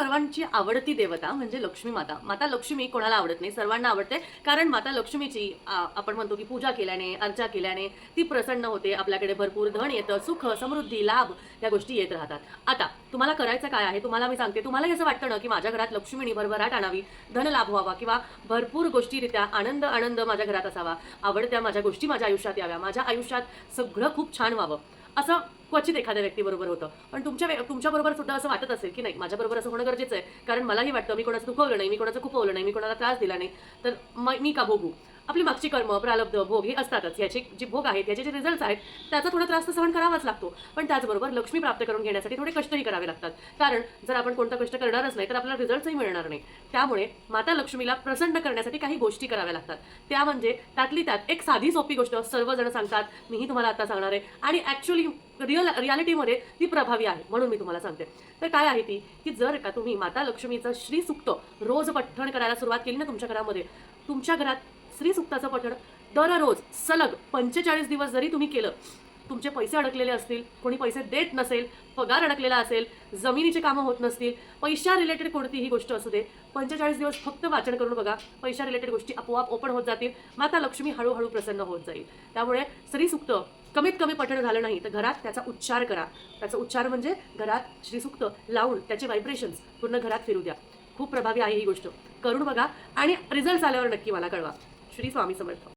सर्वांची आवडती देवता म्हणजे लक्ष्मी माता. माता लक्ष्मी कोणाला आवडत नाही? सर्वांना आवडते. कारण माता लक्ष्मीची आपण म्हणतो की पूजा केल्याने अर्चा केल्याने ती प्रसन्न होते. आपल्याकडे भरपूर धन येतं सुख समृद्धी लाभ या गोष्टी येत राहतात. आता तुम्हाला करायचं काय आहे? तुम्हाला मी सांगते. तुम्हाला असं वाटतं ना की माझ्या घरात लक्ष्मीनी भरभराट आणावी धन लाभ व्हावा किंवा भरपूर गोष्टीरित्या आनंद आनंद माझ्या घरात असावा. आवडत्या माझ्या गोष्टी माझ्या आयुष्यात याव्या. माझ्या आयुष्यात सगळं खूप छान व्हावं. असं क्वचित एखाद्या व्यक्तीबरोबर होतं. पण तुमच्या तुमच्याबरोबर सुद्धा असं वाटत असेल की नाही माझ्याबरोबर असं होणं गरजेचं आहे. कारण मलाही वाटतं मी कोणाचं दुखवलं नाही मी कोणाचं खुपवलं नाही मी कोणाला त्रास दिला नाही. तर मी का भोगू? आपली मागची कर्म प्रालब्ध भोग हे असतातच. याचे जे भोग आहेत याचे जे रिझल्ट आहेत त्याचा थोडा त्रास तर सहन करावाच लागतो. पण त्याचबरोबर लक्ष्मी प्राप्त करून घेण्यासाठी थोडे कष्टही करावे लागतात. कारण जर आपण कोणता कष्ट करणारच नाही तर आपल्याला रिझल्टही मिळणार नाही. त्यामुळे माता लक्ष्मीला प्रसन्न करण्यासाठी काही गोष्टी कराव्या लागतात. त्या म्हणजे त्यातली त्यात एक साधी सोपी गोष्ट. सर्वजण सांगतात मीही तुम्हाला आता सांगणार आहे. आणि ॲक्च्युली रिअल रियालिटीमध्ये ती प्रभावी आहे म्हणून मी तुम्हाला सांगते. तर काय आहे ती? की जर का तुम्ही माता लक्ष्मीचं श्रीसुक्त रोज पठ्ठण करायला सुरुवात केली ना तुमच्या घरामध्ये तुमच्या घरात श्रीसुक्ताचं पठण. दररोज सलग पंचेचाळीस दिवस जरी तुम्ही केलं तुमचे पैसे अडकलेले असतील कोणी पैसे देत नसेल पगार अडकलेला असेल जमिनीचे कामं होत नसतील पैशा रिलेटेड कोणतीही गोष्ट असू दे पंचेचाळीस दिवस फक्त वाचन करून बघा पैशा रिलेटेड गोष्टी आपोआप ओपन होत जातील माता लक्ष्मी हळूहळू प्रसन्न होत जाईल. त्यामुळे श्रीसुक्त कमीत कमी पठण झालं नाही तर घरात त्याचा उच्चार करा. त्याचा उच्चार म्हणजे घरात श्रीसुक्त लावून त्याचे व्हायब्रेशन्स पूर्ण घरात फिरू द्या. खूप प्रभावी आहे ही गोष्ट. करून बघा आणि रिझल्ट आल्यावर नक्की मला कळवा. श्री स्वामी समर्थ